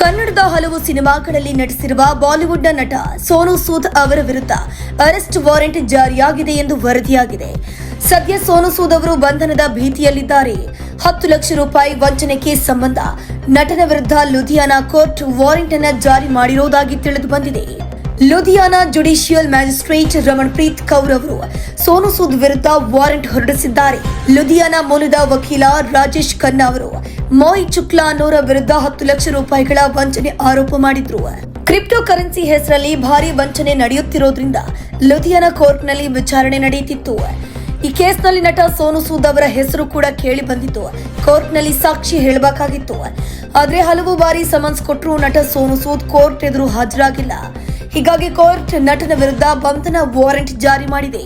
ಕನ್ನಡದ ಹಲವು ಸಿನಿಮಾಗಳಲ್ಲಿ ನಟಿಸಿರುವ ಬಾಲಿವುಡ್ನ ನಟ ಸೋನು ಸೂದ್ ಅವರ ವಿರುದ್ಧ ಅರೆಸ್ಟ್ ವಾರೆಂಟ್ ಜಾರಿಯಾಗಿದೆ ಎಂದು ವರದಿಯಾಗಿದೆ. ಸದ್ಯ ಸೋನು ಸೂದ್ ಅವರು ಬಂಧನದ ಭೀತಿಯಲ್ಲಿದ್ದಾರೆ. ಹತ್ತು ಲಕ್ಷ ರೂಪಾಯಿ ವಂಚನೆ ಕೇಸ್ ಸಂಬಂಧ ನಟನ ವಿರುದ್ಧ ಲುಧಿಯಾನ ಕೋರ್ಟ್ ವಾರೆಂಟ್ ಅನ್ನು ಜಾರಿ ಮಾಡಿರುವುದಾಗಿ ತಿಳಿದು ಬಂದಿದೆ. ಲುಧಿಯಾನ ಜುಡಿಷಿಯಲ್ ಮ್ಯಾಜಿಸ್ಟ್ರೇಟ್ ರಮಣ್ ಪ್ರೀತ್ ಕೌರ್ ಅವರು ಸೋನು ಸೂದ್ ವಿರುದ್ಧ ವಾರೆಂಟ್ ಹೊರಡಿಸಿದ್ದಾರೆ. ಲುಧಿಯಾನ ಮೂಲದ ವಕೀಲ ರಾಜೇಶ್ ಖನ್ನಾ ಅವರು ಮೋಯ್ ಚುಕ್ಲಾ ಅನ್ನೋರ ವಿರುದ್ಧ ಹತ್ತು ಲಕ್ಷ ರೂಪಾಯಿಗಳ ವಂಚನೆ ಆರೋಪ ಮಾಡಿದ್ರು. ಕ್ರಿಪ್ಟೋ ಕರೆನ್ಸಿ ಹೆಸರಲ್ಲಿ ಭಾರಿ ವಂಚನೆ ನಡೆಯುತ್ತಿರೋದ್ರಿಂದ ಲುಧಿಯಾನಾ ಕೋರ್ಟ್ನಲ್ಲಿ ವಿಚಾರಣೆ ನಡೆಯುತ್ತಿತ್ತು. ಈ ಕೇಸ್ನಲ್ಲಿ ನಟ ಸೋನು ಸೂದ್ ಅವರ ಹೆಸರು ಕೂಡ ಕೇಳಿ ಬಂದಿತ್ತು. ಕೋರ್ಟ್ನಲ್ಲಿ ಸಾಕ್ಷಿ ಹೇಳಬೇಕಾಗಿತ್ತು. ಆದ್ರೆ ಹಲವು ಬಾರಿ ಸಮನ್ಸ್ ಕೊಟ್ಟರು ನಟ ಸೋನು ಸೂದ್ ಕೋರ್ಟ್ ಎದುರು ಹಾಜರಾಗಿಲ್ಲ. ಹೀಗಾಗಿ ಕೋರ್ಟ್ ನಟನ ವಿರುದ್ಧ ಬಂಧನ ವಾರೆಂಟ್ ಜಾರಿ ಮಾಡಿದೆ.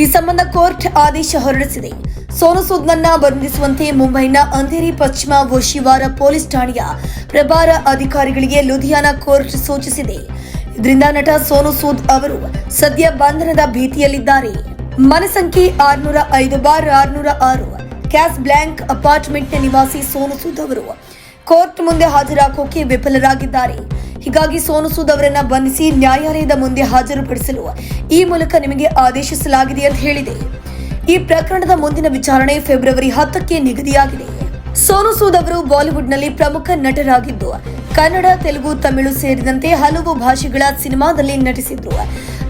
ಈ ಸಂಬಂಧ ಕೋರ್ಟ್ ಆದೇಶ ಹೊರಡಿಸಿದೆ. ಸೋನು ಸೂದ್ನನ್ನ ಬಂಧಿಸುವಂತೆ ಮುಂಬೈನ ಅಂಧೇರಿ ಪಶ್ಚಿಮ ವಶಿವಾರ ಪೊಲೀಸ್ ಠಾಣೆಯ ಪ್ರಭಾರ ಅಧಿಕಾರಿಗಳಿಗೆ ಲುಧಿಯಾನ ಕೋರ್ಟ್ ಸೂಚಿಸಿದೆ. ಇದರಿಂದ ನಟ ಸೋನು ಸೂದ್ ಅವರು ಸದ್ಯ ಬಂಧನದ ಭೀತಿಯಲ್ಲಿದ್ದಾರೆ. ಮನೆ ಸಂಖ್ಯೆ ಆರ್ನೂರ ಐದು ಬಾರ್ ಆರ್ನೂರ ಆರು. ಕ್ಯಾಸ್ ಬ್ಲ್ಯಾಂಕ್ ಅಪಾರ್ಟ್ಮೆಂಟ್ನ ನಿವಾಸಿ ಸೋನು ಸೂದ್ ಅವರು ಕೋರ್ಟ್ ಮುಂದೆ ಹಾಜರಾಗೋಕೆ ವಿಫಲರಾಗಿದ್ದಾರೆ. ಹೀಗಾಗಿ ಸೋನು ಸೂದ್ ಅವರನ್ನ ಬಂಧಿಸಿ ನ್ಯಾಯಾಲಯದ ಮುಂದೆ ಹಾಜರುಪಡಿಸಲು ಈ ಮೂಲಕ ನಿಮಗೆ ಆದೇಶಿಸಲಾಗಿದೆ ಅಂತ ಹೇಳಿದೆ. ಈ ಪ್ರಕರಣದ ಮುಂದಿನ ವಿಚಾರಣೆ ಫೆಬ್ರವರಿ ಹತ್ತಕ್ಕೆ ನಿಗದಿಯಾಗಿದೆ. ಸೋನು ಸೂದ್ ಅವರು ಬಾಲಿವುಡ್ನಲ್ಲಿ ಪ್ರಮುಖ ನಟರಾಗಿದ್ದು, ಕನ್ನಡ, ತೆಲುಗು, ತಮಿಳು ಸೇರಿದಂತೆ ಹಲವು ಭಾಷೆಗಳ ಸಿನಿಮಾದಲ್ಲಿ ನಟಿಸಿದ್ರು.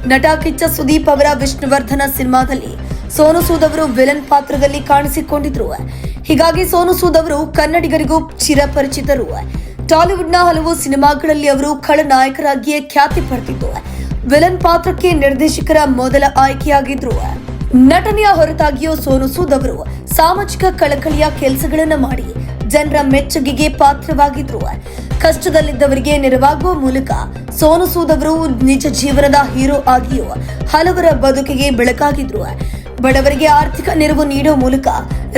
ನಟ ಕಿಚ್ಚ ಸುದೀಪ್ ಅವರ ವಿಷ್ಣುವರ್ಧನ ಸಿನಿಮಾದಲ್ಲಿ ಸೋನು ಸೂದ್ ಅವರು ವಿಲನ್ ಪಾತ್ರದಲ್ಲಿ ಕಾಣಿಸಿಕೊಂಡಿದ್ರು. ಹೀಗಾಗಿ ಸೋನು ಸೂದ್ ಅವರು ಕನ್ನಡಿಗರಿಗೂ ಚಿರಪರಿಚಿತರು. ಟಾಲಿವುಡ್ನ ಹಲವು ಸಿನಿಮಾಗಳಲ್ಲಿ ಅವರು ಖಳನಾಯಕರಾಗಿಯೇ ಖ್ಯಾತಿ ಪಡೆದಿದ್ದು. ವಿಲನ್ ಪಾತ್ರಕ್ಕೆ ನಿರ್ದೇಶಕರ ಮೊದಲ ಆಯ್ಕೆಯಾಗಿದ್ರು. ನಟನೆಯ ಹೊರತಾಗಿಯೂ ಸೋನು ಸೂದ್ ಅವರು ಸಾಮಾಜಿಕ ಕಳಕಳಿಯ ಕೆಲಸಗಳನ್ನು ಮಾಡಿ ಜನರ ಮೆಚ್ಚುಗೆಗೆ ಪಾತ್ರವಾಗಿದ್ರು. ಕಷ್ಟದಲ್ಲಿದ್ದವರಿಗೆ ನೆರವಾಗುವ ಮೂಲಕ ಸೋನು ಸೂದ್ ಅವರು ನಿಜ ಜೀವನದ ಹೀರೋ ಆಗಿಯೂ ಹಲವರ ಬದುಕಿಗೆ ಬೆಳಕಾಗಿದ್ರು. ಬಡವರಿಗೆ ಆರ್ಥಿಕ ನೆರವು ನೀಡುವ ಮೂಲಕ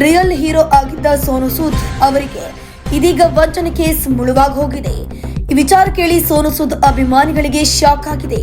ರಿಯಲ್ ಹೀರೋ ಆಗಿದ್ದ ಸೋನು ಸೂದ್ ಅವರಿಗೆ ಇದೀಗ ವಂಚನೆ ಕೇಸ್ ಮುಳುವಾಗಿ ಹೋಗಿದೆ ಈ ವಿಚಾರ ಕೇಳಿ ಸೋನು ಸೂದ್ ಅಭಿಮಾನಿಗಳಿಗೆ ಶಾಕ್ ಆಗಿದೆ.